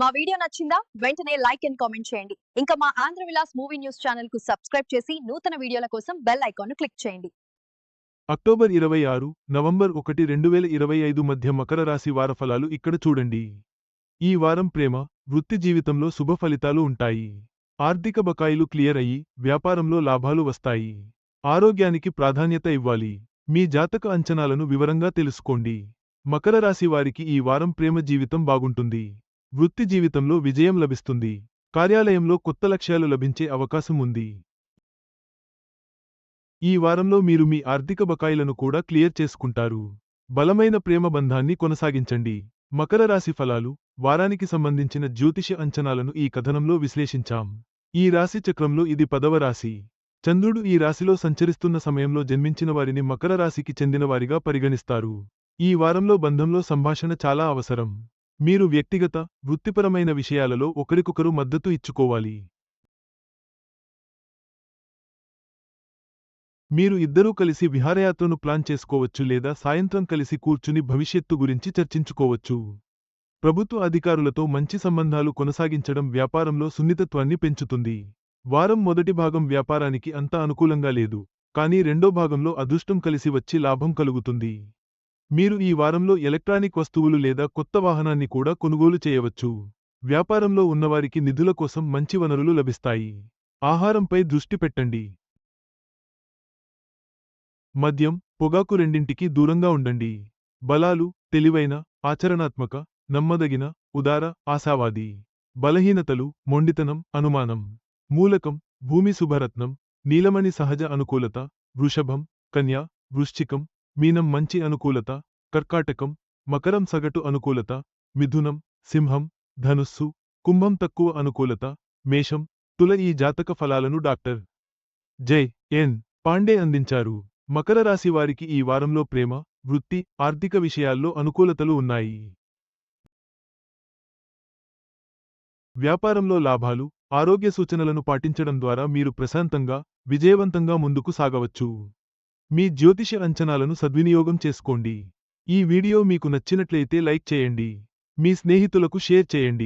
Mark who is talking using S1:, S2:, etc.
S1: మా వీడియో నచ్చిందా? వెంటనే లైక్ అండ్ కామెంట్ చేయండి. ఇంకా మా ఆంధ్ర విలాస్ మూవీ న్యూస్ ఛానల్కు సబ్స్క్రైబ్ చేసి నూతన వీడియోల కోసం బెల్ ఐకాన్ క్లిక్ చేయండి.
S2: అక్టోబర్ ఇరవై ఆరు నవంబర్ ఒకటి రెండు వేల ఇరవై ఐదు మధ్య మకర రాశి వార ఫలాలు ఇక్కడ చూడండి. ఈ వారం ప్రేమ వృత్తి జీవితంలో శుభ ఫలితాలు ఉంటాయి. ఆర్థిక బకాయిలు క్లియర్ అయ్యి వ్యాపారంలో లాభాలు వస్తాయి. ఆరోగ్యానికి ప్రాధాన్యత ఇవ్వాలి. మీ జాతక అంచనాలను వివరంగా తెలుసుకోండి. మకర రాశి వారికి ఈ వారం ప్రేమ జీవితం బాగుంటుంది. వృత్తి జీవితంలో విజయం లభిస్తుంది. కార్యాలయంలో కొత్త లక్ష్యాలు లభించే అవకాశం ఉంది. ఈ వారంలో మీరు మీ ఆర్థిక బకాయిలను కూడా క్లియర్ చేసుకుంటారు. బలమైన ప్రేమ బంధాన్ని కొనసాగించండి. మకర రాశి ఫలాలు వారానికి సంబంధించిన జ్యోతిష అంచనాలను ఈ కథనంలో విశ్లేషించాం. ఈ రాశి చక్రంలో ఇది పదవ రాశి. చంద్రుడు ఈ రాశిలో సంచరిస్తున్న సమయంలో జన్మించిన వారిని మకర రాశికి చెందినవారిగా పరిగణిస్తారు. ఈ వారంలో బంధంలో సంభాషణ చాలా అవసరం. మీరు వ్యక్తిగత వృత్తిపరమైన విషయాలలో ఒకరికొకరు మద్దతు ఇచ్చుకోవాలి. మీరు ఇద్దరూ కలిసి విహారయాత్రను ప్లాన్ చేసుకోవచ్చు లేదా సాయంత్రం కలిసి కూర్చుని భవిష్యత్తు గురించి చర్చించుకోవచ్చు. ప్రభుత్వ అధికారులతో మంచి సంబంధాలు కొనసాగించడం వ్యాపారంలో సున్నితత్వాన్ని పెంచుతుంది. వారం మొదటి భాగం వ్యాపారానికి అంత అనుకూలంగా లేదు కానీ రెండో భాగంలో అదృష్టం కలిసి వచ్చి లాభం కలుగుతుంది. మీరు ఈ వారంలో ఎలక్ట్రానిక్ వస్తువులు లేదా కొత్త వాహనాన్ని కూడా కొనుగోలు చేయవచ్చు. వ్యాపారంలో ఉన్నవారికి నిధుల కోసం మంచి వనరులు లభిస్తాయి. ఆహారంపై దృష్టి పెట్టండి. మద్యం పొగాకు రెండింటికి దూరంగా ఉండండి. బలాలు తెలివైన ఆచరణాత్మక నమ్మదగిన ఉదార ఆశావాది. బలహీనతలు మొండితనం అనుమానం. మూలకం భూమి శుభరత్నం నీలమణి సహజ అనుకూలత వృషభం కన్య వృశ్చికం మీనం మంచి అనుకూలత కర్కాటకం మకరం సగటు అనుకూలత మిథునం సింహం ధనుస్సు కుంభం తక్కువ అనుకూలత మేషం తుల ఈ జాతక ఫలాలను డాక్టర్. జై ఎన్. పాండే అందించారు. మకర రాశి వారికి ఈ వారంలో ప్రేమ వృత్తి ఆర్థిక విషయాల్లో అనుకూలతలు ఉన్నాయి. వ్యాపారంలో లాభాలు ఆరోగ్య సూచనలను పాటించడం ద్వారా మీరు ప్రశాంతంగా విజయవంతంగా ముందుకు సాగవచ్చు. మీ జ్యోతిష అంచనాలను సద్వినియోగం చేసుకోండి. ఈ వీడియో మీకు నచ్చినట్లయితే లైక్ చేయండి. మీ స్నేహితులకు షేర్ చేయండి.